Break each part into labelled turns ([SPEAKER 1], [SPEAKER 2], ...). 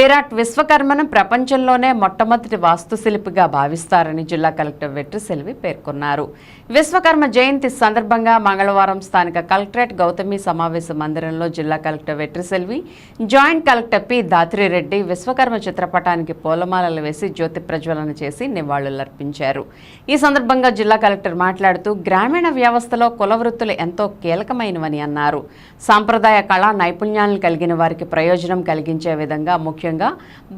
[SPEAKER 1] విరాట్ విశ్వకర్మను ప్రపంచంలోనే మొట్టమొదటి వాస్తుశిల్పిగా భావిస్తారని జిల్లా కలెక్టర్ వెట్రిసెల్వి పేర్కొన్నారు. విశ్వకర్మ జయంతి సందర్భంగా మంగళవారం స్థానిక కలెక్టరేట్ గౌతమి సమావేశ మందిరంలో జిల్లా collector Vetriselvi joint collector P Dhatri Reddy Vishwakarma చిత్రపటానికి పూలమాలలు వేసి జ్యోతి ప్రజ్వలన చేసి నివాళులర్పించారు. ఈ సందర్భంగా జిల్లా కలెక్టర్ మాట్లాడుతూ గ్రామీణ వ్యవస్థలో కులవృత్తులు ఎంతో కీలకమైనవని అన్నారు. సాంప్రదాయ కళా నైపుణ్యాలను కలిగిన వారికి ప్రయోజనం కలిగించే విధంగా ముఖ్యంగా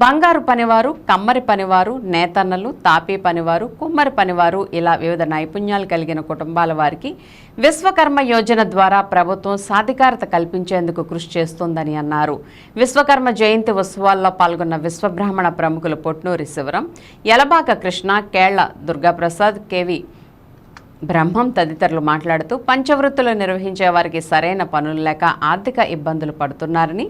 [SPEAKER 1] బంగారు పనివారు కమ్మరి పనివారు నేతన్నలు తాపీ పనివారు కుమ్మరి పనివారు ఇలా వివిధ నైపుణ్యాలు కలిగిన కుటుంబాల వారికి విశ్వకర్మ యోజన ద్వారా ప్రభుత్వం సాధికారత కల్పించేందుకు కృషి చేస్తోందని అన్నారు. విశ్వకర్మ జయంతి ఉత్సవాల్లో పాల్గొన్న విశ్వబ్రాహ్మణ ప్రముఖులు పొట్నూరి శివరం యలబాక కృష్ణ కేళ్ళ దుర్గాప్రసాద్ కేవి బ్రహ్మం తదితరులు మాట్లాడుతూ పంచవృత్తులు నిర్వహించే వారికి సరైన పనులు లేక ఆర్థిక ఇబ్బందులు పడుతున్నారని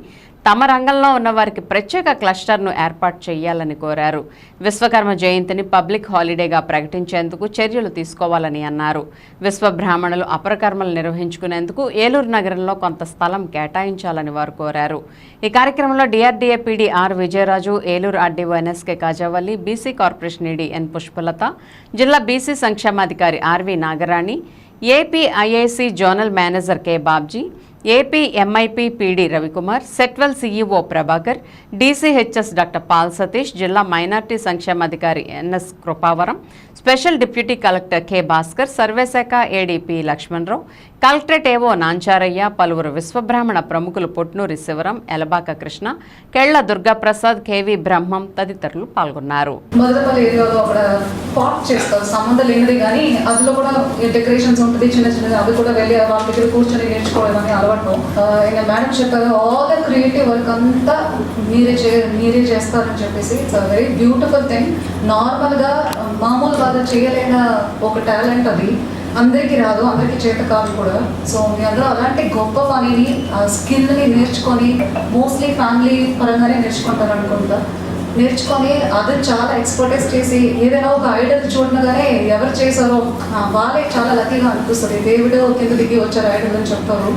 [SPEAKER 1] తమ రంగంలో ఉన్న వారికి ప్రత్యేక క్లస్టర్ను ఏర్పాటు చేయాలని కోరారు. విశ్వకర్మ జయంతిని పబ్లిక్ హాలిడేగా ప్రకటించేందుకు చర్యలు తీసుకోవాలని అన్నారు. విశ్వ బ్రాహ్మణులు అపరకర్మలు నిర్వహించుకునేందుకు ఏలూరు నగరంలో కొంత స్థలం కేటాయించాలని వారు కోరారు. ఈ కార్యక్రమంలో DRDA PD R Vijayaraju Eluru RDO NSK Kajavalli BC corporation ED N Pushpalatha జిల్లా BC సంక్షేమాధికారి RV Nagarani APIAC zonal manager K Babji AP MIP PD Ravikumar Setwel CEO Prabhakar DCHS doctor Paul Satish జిల్లా minority సంక్షేమాధికారి NS Krupavaram special deputy collector K Bhaskar సర్వేశాఖ ADP Lakshmanarao collectorate AO Nancharaiah పలువురు విశ్వబ్రాహ్మణ ప్రముఖులు Potnuri Sivaram Elabaka Krishna Kella Durgaprasad KV Brahmam తదితరులు పాల్గొన్నారు.
[SPEAKER 2] కూడా decorations ఇంకా madam చెప్పారు all the creative work అంతా మీరే చే మీరే చేస్తారని చెప్పేసి ఇట్స్ వెరీ బ్యూటిఫుల్ థింగ్ నార్మల్గా మామూలు వాళ్ళు చేయలేన ఒక టాలెంట్ అది అందరికీ రాదు అందరికీ చేత కాదు కూడా. సో మీ అందరూ అలాంటి గొప్ప పనిని ఆ స్కిల్ని నేర్చుకొని మోస్ట్లీ ఫ్యామిలీ పరంగానే నేర్చుకుంటారు అనుకుంటా. నేర్చుకొని అది చాలా ఎక్స్పర్టైజ్ చేసి ఏదైనా ఒక ఐడల్ చూడగానే ఎవరు చేశారో వాళ్ళే చాలా లక్కీగా అనిపిస్తుంది. దేవుడు కింద దిగి వచ్చారు ఐడల్ అని చెప్తారు.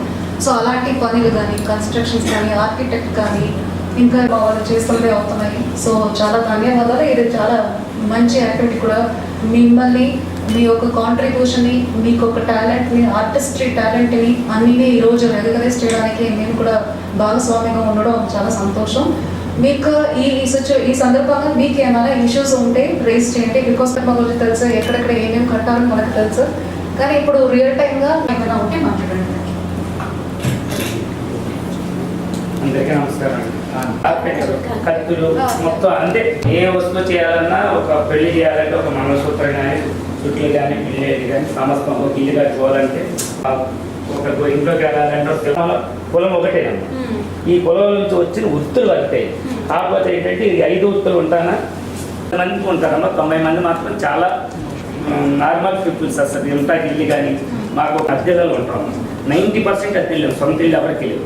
[SPEAKER 2] సో అలాంటి పనులు కానీ కన్స్ట్రక్షన్స్ కానీ ఆర్కిటెక్ట్ కానీ ఇంకా వాళ్ళు చేస్తుంటే అవుతున్నాయి. సో చాలా ధన్యవాదాలు. ఇది చాలా మంచి యాక్టివిటీ కూడా. మిమ్మల్ని మీ యొక్క కాంట్రిబ్యూషన్ని మీకు ఒక టాలెంట్ని ఆర్టిస్ట్రీ టాలెంట్ని అన్నీ ఈరోజు రెగ్యులరైజ్ చేయడానికి మేము కూడా భాగస్వామ్యంగా ఉండడం చాలా సంతోషం. మీకు ఈ ఈ ఈ సందర్భంగా మీకు ఏమైనా ఇష్యూస్ ఉంటే రేస్ చేయండి. బికాస్ మా గురించి తెలుసు ఎక్కడెక్కడ ఏమేమి కట్టాలని మనకు తెలుసు. కానీ ఇప్పుడు రియల్ టైమ్గా ఏమైనా ఉంటే మాట్లాడండి
[SPEAKER 3] అందరికీ నమస్కారం. కత్తులు మొత్తం అంటే ఏ వస్తువు చేయాలన్నా ఒక పెళ్ళి చేయాలంటే ఒక మంగళసూత్రం కానీ చుట్లు కానీ పెళ్ళేది కానీ సమస్తం ఒక ఇల్లు కట్టుకోవాలంటే ఒక ఇంట్లోకి వెళ్ళాలంటే కులం- ఒకటేనమ్మా ఈ కులం నుంచి వచ్చిన వృత్తులు వస్తాయి కాకపోతే ఏంటంటే ఇది ఐదు వృత్తులు ఉంటానా? మంది ఉంటారమ్మా తొంభై మంది మాత్రం చాలా నార్మల్ పీపుల్స్ అసలు. ఇంటాకి ఇల్లు కానీ మాకు అద్దెలలో ఉంటాం. నైంటీ పర్సెంట్ అద్దెలు సొంత ఇల్లు ఎవరికి లేవు